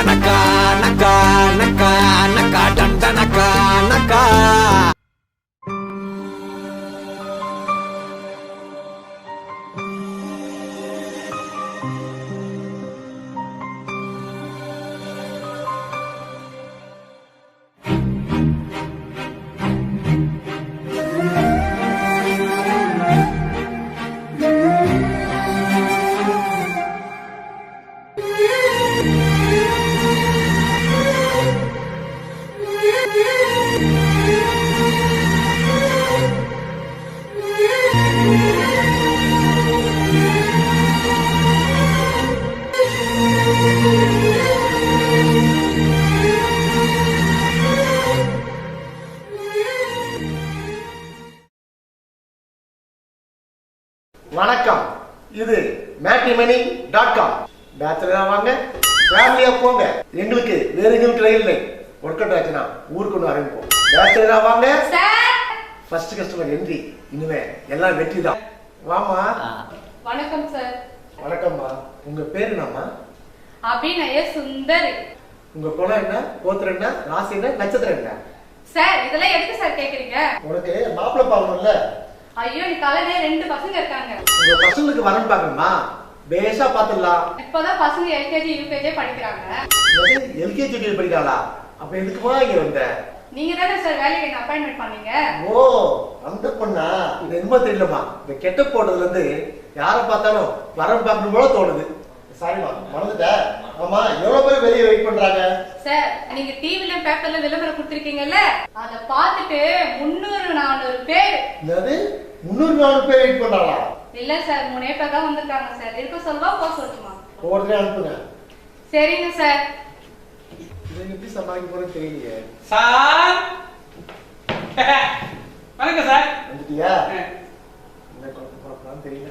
டண்டனக்கா நக்கா நக்கா நக்கா டண்டனக்கா நக்கா. மேட்ரிமணி டாட் காம் பேச்சுலரா வாங்க. ஃபேமிலியா போங்க. எங்களுக்கு வேற எங்களுக்கு ரயில் இல்லை. ஒர்க் அவுட் ஆச்சுன்னா ஊருக்கு ஒன்று ஆரம்பிப்போம். பேச்சுலரா வாங்க. சார்! ஃபர்ஸ்ட் கஸ்டமர் என்ட்ரி இனிமே எல்லாம் வெற்றி தான். வாமா வணக்கம் சார். வணக்கம்மா. உங்க பேர் என்னம்மா? அபிநய சுந்தரி. உங்க குலம் என்ன? கோத்திரம் என்ன? ராசி என்ன? நட்சத்திரம் என்ன? சார் இதெல்லாம் எதுக்கு சார் கேக்குறீங்க? உனக்கு மாப்பிள்ளை பார்க்கணும்ல ஐயோ நீ காலையில ரெண்டு பசங்க இருக்காங்க. உங்க பசங்களுக்கு வரணும் பார்க்கணுமா? பேஷா பார்த்துடலாம் இப்பதான் பசங்க எல்கேஜி யூகேஜி படிக்கிறாங்க. எல்கேஜி படிக்கிறாளா? அப்ப எதுக்குமா இங்க வந்த? நீங்க தானே சார் வேலைக்கு என்ன அப்பாயின்மெண்ட் பண்ணீங்க? ஓ அந்த பொண்ணா? இது என்னமோ தெரியலமா இந்த கெட்ட போட்டதுல இருந்து யார பார்த்தாலும் வரம் பார்க்கணும் போல தோணுது. சாரிமா மறந்துட்டேன் ஆமா எவ்வளவு பேர் வெளியே வெயிட் பண்றாங்க? சார் நீங்க டிவில பேப்பர்ல விளம்பரம் கொடுத்திருக்கீங்கல்ல? அத பார்த்துட்டு முன்னூறு நானூறு பேர். என்னது? முன்னூறு நானூறு பேர் வெயிட் பண்றாங்களா இல்ல சார் மூணே பேர் தான் வந்திருக்காங்க சார். இருக்க சொல்லவா போக சொல்லட்டுமா? ஒவ்வொருத்தரையும் அனுப்புங்க. சரிங்க சார். இதை எப்படி சமாளிக்க போறேன்னு தெரியலையே. சார்! வணக்கம் சார். வந்துட்டியா? என்ன குழப்பம் குழப்பம்னு தெரியல.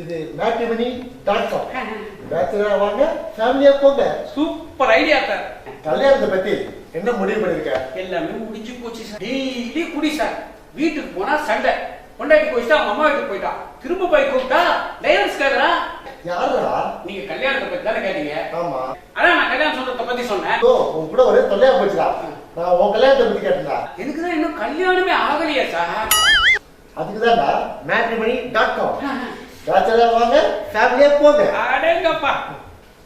இது மேட்ரிமணி டாட் காம் பேச்சுலரா வாங்க ஃபேமிலியா போங்க. Super idea sir. கல்யாணத்தை பத்தி என்ன முடிவு பண்ணிருக்க? எல்லாமே முடிஞ்சு போச்சு சார். டெய்லி குடி சார். வீட்டுக்கு போனா சண்டை. பொண்டாட்டி போயிட்டா அவங்க அம்மா வீட்டுக்கு போயிட்டா திரும்ப போய் கூப்பிட்டா டைவர்ஸ் கேக்குறா? யாரா நீங்க கல்யாணத்தை பத்தி தானே கேட்டீங்க. ஆமா. அதான் நான் கல்யாணம் சொல்றத பத்தி சொன்னேன். ஓ உன் கூட ஒரே தொல்லையா போச்சுடா. நான் உன் கல்யாணத்தை பத்தி கேட்டேன்டா. எனக்கு தான் இன்னும் கல்யாணமே ஆகலையே சார்? அதுக்குதான்டா மேட்ரிமணி டாட் காம் பேச்சுலரா வாங்க ஃபேமிலியா போங்க. அடேங்கப்பா.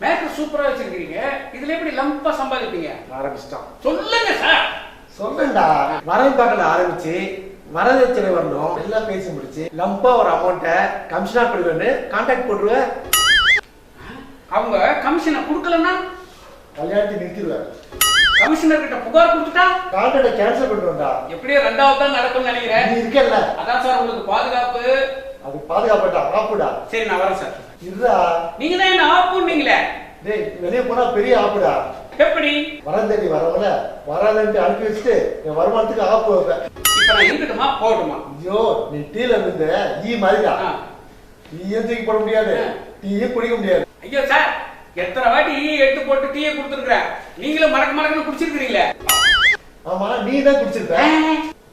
மேக்கப் சூப்பரா வச்சிருக்கீங்க இதுல எப்படி லம்பா சம்பாதிப்பீங்க? ஆரம்பிச்சிட்டான் சொல்லுங்க சார். சொல்றேன்டா வரவு பார்க்கல ஆரம்பிச்சு வரதட்சணை வரணும். எல்லாம் பேசி முடிச்சு லம்பா ஒரு அமௌண்ட்டை கமிஷனா கொடுக்கணும்னு கான்டாக்ட் போட்டுருவேன் அவங்க கமிஷனை கொடுக்கலன்னா? கல்யாணத்தை நிறுத்திடுவேன் கமிஷனர் கிட்ட புகார் கொடுத்துட்டா? கான்டாக்டை கேன்சல் பண்ணுவேன்டா எப்படியோ ரெண்டாவது தான் நடக்கும்னு நினைக்கிறேன். நீ இருக்கல்ல. அதான் சார் உங்களுக்கு பாதுகாப்பு. அது பாதுகாப்பட்டா? ஆப்புடா. சரி நான் வரேன் சார். இருடா. நீங்க தான் என்ன ஆப்புன்னீங்களே? டேய் வெளியே போனா பெரிய ஆப்புடா. எப்படி? வரம் தேடி வரவங்கள வராதுன்ட்டு அனுப்பி வச்சுட்டு என் வருமானத்துக்கு ஆப்பு வைப்பேன். இப்ப நான் இருக்கட்டுமா? போகட்டுமா? ஐயோ நீ டீல இருந்த ஈ மாதிரிடா. ஆ. டீயும் தூக்கி போட முடியாது. டீயும் குடிக்க முடியாது. ஐயோ சார் எத்தனை வாட்டி ஈ எடுத்து போட்டு டீயை கொடுத்துருக்கிறேன் நீங்களும் மடக்கு மடக்குன்னு குடிச்சிருக்கிறீங்களே. ஆமா நீ தான் குடிச்சிருப்ப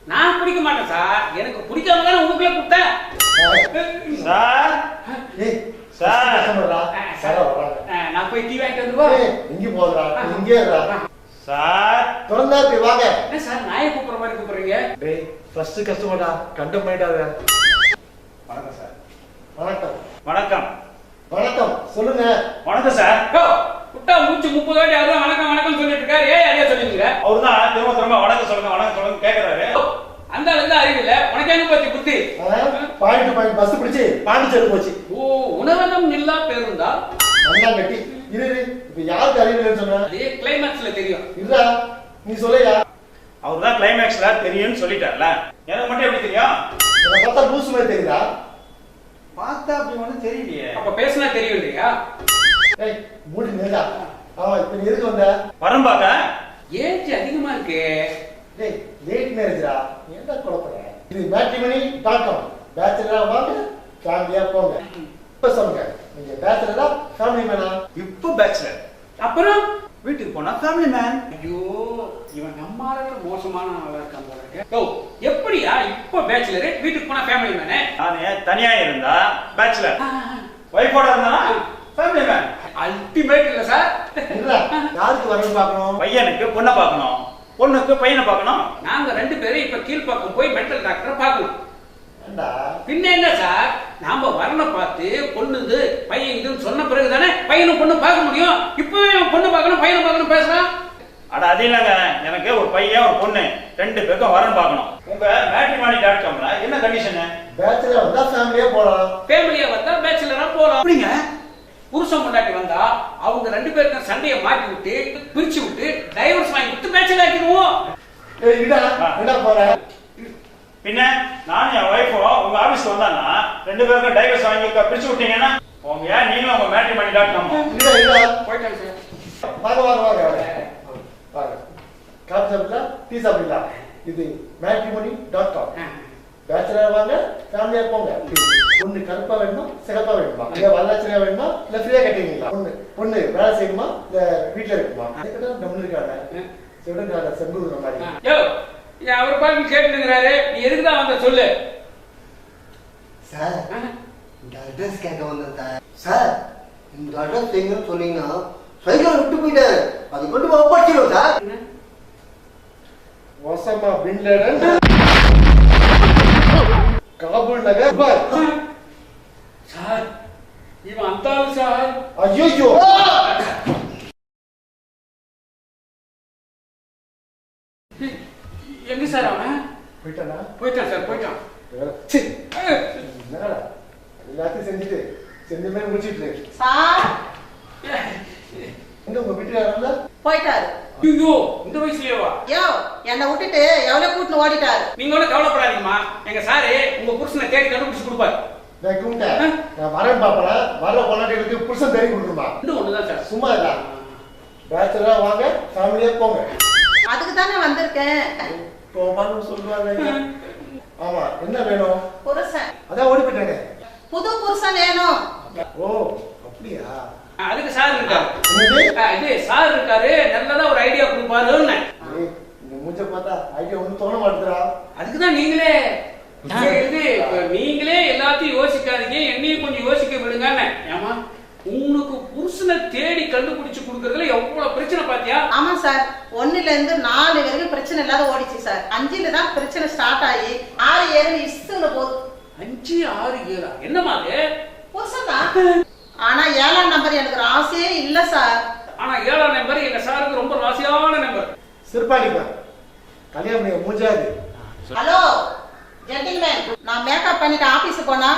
நான் குடிக்க மாட்டேன் சார். எனக்கு பிடிக்காம தானே உங்களுக்குள்ள கொடுத்தேன். சார். ஏய் நான் போய் டீ வாங்கிட்டு எங்க போகுதுடா. நீ இங்கே இருடா. சார். திறந்தா போய் வாங்க. சார் நாயை கூப்பிடுற மாதிரி கூப்பிடுறீங்க? டேய் ஃபர்ஸ்ட் கஸ்டமர்டா கண்டம் பண்ணிட்டாத. வணக்கம் சார். வணக்கம். வணக்கம். வணக்கம். சொல்லுங்க. வணக்கம் சார். விட்டா மூச்சு முப்பது வாட்டி அதான் வணக்கம் வணக்கம் சொல்லிட்டு இருக்காரு ஏன் அதே சொல்லிருக்கிற அவர் தான் திரும்ப திரும்ப வணக்கம் சொல்லுங்க வணக்கம் சொல்லுங்க கேக்குறாரு. அந்த அளவுக்கு அறிவு இல்ல உனக்கு என்ன பத்தி? புத்தி பாயிண்ட் பாயிண்ட் பஸ் பிடிச்சு பாண்டிச்சேரி போச்சு. ஓ உணவகம் நில்லா பேருந்தா? நல்லா கட்டி. இரு இரு. இப்ப யாருக்கு அறிவில்லைன்னு சொன்ன? அதே கிளைமேக்ஸ்ல தெரியும். இல்ல நீ சொல்லையா? அவர் தான் கிளைமேக்ஸ்ல தெரியும்னு சொல்லிட்டார்ல. எனக்கு மட்டும் எப்படி தெரியும்? என்ன பார்த்தா லூசு மாதிரி தெரியுதா? பார்த்தா அப்படி ஒன்றும் தெரியலையே. அப்ப பேசினா தெரியும் இல்லையா? ஏய் மூடி நில்லா ஆமா இப்ப நீ எதுக்கு வந்த? வரும் பார்க்க. ஏஜ் அதிகமா இருக்கு. டேய் லேட் மேரேஜ்ரா ஏன்டா குழப்பற? இது மேட்ரிமணி டாட் காம் பேச்சுலரா வாங்க ஃபேமிலியா போங்க. இப்ப சொல்லுங்க. நீங்க பேச்சுலரா ஃபேமிலி மேனா இப்போ பேச்சுலர் அப்புறம்? வீட்டுக்கு போனா ஃபேமிலி மேன் ஐயோ இவன் நம்மால மோசமான ஆளா இருக்கான் போல இருக்கு. ஓ எப்படியா இப்ப பேச்சுலர் வீட்டுக்கு போனா ஃபேமிலி மேனே நான் தனியா இருந்தா பேச்சுலர் ஒய்ஃபோட இருந்தா ஃபேமிலி மேன் அல்டிமேட் இல்ல சார் இல்ல யாருக்கு வரணும் பார்க்கணும்? பையனுக்கு பொண்ணை பார்க்கணும். பொண்ணுக்கு பையனை பார்க்கணும். நாங்க ரெண்டு பேரும் இப்ப கீழ்ப்பக்கம் போய் மென்டல் டாக்டரை பார்க்கணும். ஏண்டா? பின்ன என்ன சார் நாம வரனை பார்த்து பொண்ணுது பையன் இதுன்னு சொன்ன பிறகு தானே பையனும் பொண்ணு பார்க்க முடியும். இப்பவே பொண்ணு பார்க்கணும் பையனை பார்க்கணும் பேசுறான். அட அது இல்லைங்க. எனக்கு ஒரு பையன் ஒரு பொண்ணு. ரெண்டு பேருக்கும் வரன் பார்க்கணும். உங்க மேட்ரிமானி டாட் காம்ல என்ன கண்டிஷனு பேச்சுலர் வந்தா ஃபேமிலியே போலாம். ஃபேமிலியா வந்தா பேச்சுலரா போலாம். அப்படிங்க புருஷன் பொண்டாட்டி வந்தா அவங்க ரெண்டு பேருக்கும் சண்டையை மாட்டி விட்டு பிரிச்சு விட்டு டைவர்ஸ் வாங்கி விட்டு பேச்சல் ஆக்கிடுவோம். ஏய் இடா என்ன போற? பின்ன நானும் என் ஒய்ஃபோ உங்க ஆபீஸ்க்கு வந்தாங்கன்னா ரெண்டு பேருக்கும் டைவர்ஸ் வாங்கி பிரிச்சு விட்டீங்கன்னா உங்க ஏன் நீங்களும் உங்க மேட்ரிமானி டாட் காம் இடா இடா போயிட்டாங்க சார். வாங்க வாங்க வாங்க. வாங்க. காஃபி சாப்பிட்டா டீ சாப்பிட்டா இது மேட்ரிமோனி டாட் காம் பேச்சுலர் வாங்க ஃபேமிலியா போங்க. பொண்ணு கருப்பா வேணுமா? சிகப்பா வேணுமா? இல்ல வரலாச்சிரியா வேணுமா? இல்ல ஃப்ரீயா கட்டுவீங்களா பொண்ணு பொண்ணு வேலை செய்யணுமா? இல்ல வீட்டுல இருக்குமா? அதுக்கிட்ட நம்ம இருக்காங்க சிவனுக்காக செம்பூர் மாதிரி. அவர் பாட்டு கேட்டுங்கிறாரு நீ எதுக்கு தான் வந்த சொல்லு. சார் இந்த அட்ரஸ் கேட்க வந்தேன் சார். சார் இந்த அட்ரஸ் எங்கன்னு சொன்னீங்கன்னா சைக்கிள் விட்டு போயிட்டாரு. அது கொண்டு போய் ஒப்படைச்சிடும் sir. Osama bin Laden Kabul நகர். சார் இவன் அந்த சார். ஐயோ எங்க சார் அவன்? போயிட்டானா? போயிட்டான் சார் போயிட்டான். சி, என்னடா? எல்லாத்தையும் செஞ்சுட்டு செஞ்ச மாதிரி முடிச்சிட்டு சார்! எங்க உங்க வீட்டுல? போயிட்டாரு. ஐயோ இந்த வயசுலயேவா? யோ என்னை விட்டுட்டு எவ்வளவு கூட்டின்னு ஓடிட்டாரு. நீங்க ஒன்றும் கவலைப்படாதீங்கம்மா. எங்க சாரு உங்க புருஷனை தேடி கண்டுபிடிச்சு கொடுப்பாரு. நான் வரேன் பாப்பல வர பொண்ணாட்டிகளுக்கு புருஷன் தேடி கொடுக்கணுமா? இன்னும் ஒண்ணுதான் சார். சும்மா இல்ல. பேச்சுலரா வாங்க ஃபேமிலியா போங்க. அதுக்கு தானே வந்திருக்கேன். போமான்னு சொல்லுவாங்க ஆமா என்ன வேணும்? புருஷன். அதான் ஓடி போயிட்டாங்க. புது புருஷன் வேணும். ஓ அப்படியா? அதுக்கு சார் இருக்காரு. இது சார் இருக்காரு. நல்லதா ஒரு ஐடியா கொடுப்பாருன்னு ஏய், இந்த மூஞ்ச பார்த்தா ஐடியா ஒன்றும் தோண மாட்டேதுடா அதுக்கு தான் நீங்களே இது இப்ப நீங்களே எல்லாத்தையும் யோசிக்காதீங்க என்னையும் கொஞ்சம் யோசிக்க விடுங்கன்னு ஏமா உனக்கு புருஷனை தேடி கண்டுபிடிச்சு கொடுக்கறதுல எவ்வளவு பிரச்சனை பாத்தியா ஆமா சார் ஒண்ணுல இருந்து நாலு வரைக்கும் பிரச்சனை இல்லாத ஓடிச்சு சார் அஞ்சுல தான் பிரச்சனை ஸ்டார்ட் ஆகி ஆறு ஏழு இஷ்டத்துல போகுது அஞ்சு ஆறு ஏழா. என்னமா அது? ஆனா ஏழாம் நம்பர் எனக்கு ஒரு ஆசையே இல்ல சார். ஆனா ஏழாம் நம்பர் எங்க சாருக்கு ரொம்ப ராசியான நம்பர் சிறுபாடிப்பா கல்யாணம் மூஞ்சாது ஹலோ ஜென்டில்மேன் நான் மேக்கப் பண்ணிட்டு ஆபீஸ் போனா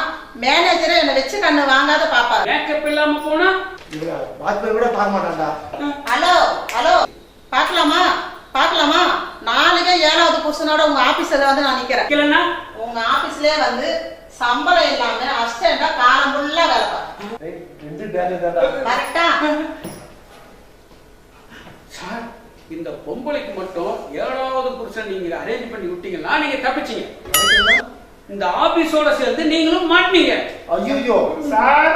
மேனேஜரே என்னை வச்சு கண்ணு வாங்காத பாப்பாரு. மேக்கப் இல்லாம போனா? வாட்ச்மேன் கூட பார்க்க மாட்டான்டா. Hello hello. பார்க்கலாமா? பார்க்கலாமா? நாளைக்கே ஏழாவது புருஷனோட உங்க ஆபீஸ்ல வந்து நான் நிக்கிறேன். இல்லைன்னா உங்க ஆபீஸ்லயே வந்து சம்பளம் இல்லாம அசிஸ்டண்டா காலம் ஃபுல்லா வேலை கரெக்டா சார் இந்த பொம்பளைக்கு மட்டும் ஏழாவது புருஷன் நீங்க அரேஞ்ச் பண்ணி விட்டீங்கன்னா நீங்க தப்பிச்சீங்க. இந்த ஆபீஸோட சேர்ந்து நீங்களும் மாட்டீங்க ஐயோ சார்.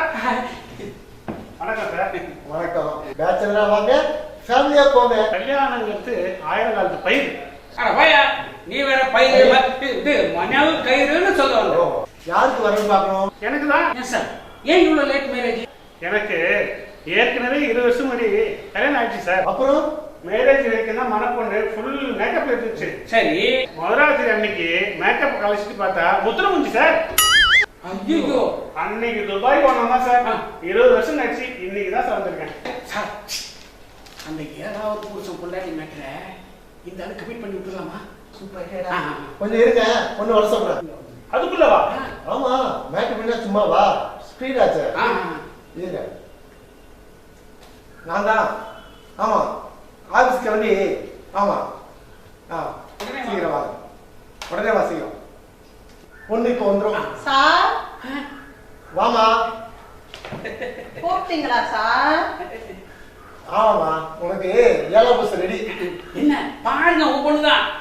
வணக்கம் சார். வணக்கம். பேச்சுலரா வாங்க ஃபேமிலியா போங்க. கல்யாணங்கிறது ஆயிரம் காலத்து பயிர். அட பையா நீ வேற பயிர் இது மணல் கயிறுன்னு சொல்லுவாங்க. யாருக்கு வரணும் பார்க்கணும்? எனக்கு தான் சார் ஏன் இவ்வளவு லேட் மேரேஜ் எனக்கு ஏற்கனவே இருபது வருஷம் முன்னாடி கல்யாணம் ஆயிடுச்சு சார் அப்புறம்? மேரேஜ் வரைக்கும் தான் மணப்பொண்ணு ஃபுல் மேக்கப் இருந்துச்சு. சரி. முதலாவது அன்னைக்கு மேக்கப் கழிச்சிட்டு பார்த்தா முத்திரம் முடிஞ்சு சார் ஐயோ அன்னைக்கு துபாய் போனோமா சார். இருபது வருஷம் கழிச்சு இன்னைக்கு தான் சார் வந்திருக்கேன். சார் அந்த ஏழாவது புருஷன் பொண்டாட்டி மேட்ர இந்த ஆளு கமிட் பண்ணி விட்டுலாமா சூப்பர் கொஞ்சம் இருங்க. பொண்ணு வர சொல்றேன் அதுக்குள்ளவா ஆமா பண்ணா சும்மா வா. ஸ்பீட் ஆச்சு. ஆ, இருங்க. நான் தான். ஆமா. ஆபீஸ் கிளம்பி. ஆமா. ஆ சீக்கிரம் வாங்க உடனே வா சீக்கிரம். பொண்ணு இப்போ வந்துடும் சார். வாமா கூப்பிட்டீங்களா சார்? ஆமாமா உனக்கு ஏழாம் பஸ் ரெடி. என்ன? பாருங்க உன் பொண்ணுதான் ஐயோ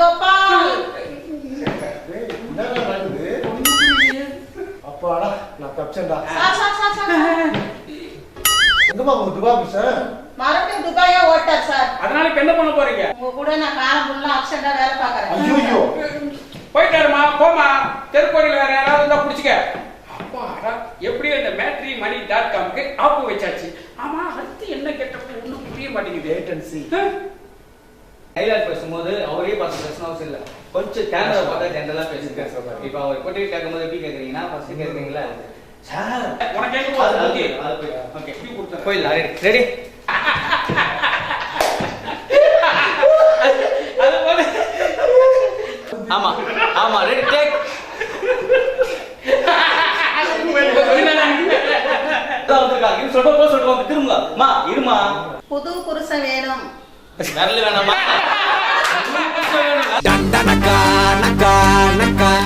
கோபால். அப்பாடா நான் தப்பிச்சேன்டா. எங்கம்மா உங்க துபா மறுபடியும் துபாயா ஓட்டார் சார். அதனால இப்ப என்ன பண்ண போறீங்க? உங்க கூட நான் காலம் ஃபுல்லா அப்சண்டா வேலை பாக்குறேன் ஐயோ போயிட்டாருமா? போமா தெருக்கோடியில் வேற யாராவது இருந்தா பிடிச்சிக்க. அப்பாடா எப்படியோ இந்த மேட்ரி மணி டாட் காம்க்கு ஆப்பு வச்சாச்சு. ஆமா அடுத்து என்ன கேட்டப்போ ஒண்ணும் புரிய மாட்டேங்குது. See டைலாக் பேசும்போது அவரே பார்த்து பேசணும் அவசியம் இல்ல. கொஞ்சம் கேமரா பார்த்தா ஜென்ரலா பேசுங்க. இப்போ அவர் கொட்டி கேட்கும்போது எப்படி கேக்குறீங்கன்னா ஃபர்ஸ்ட் கேக்குறீங்களா சார். உனக்கு கேட்க அது-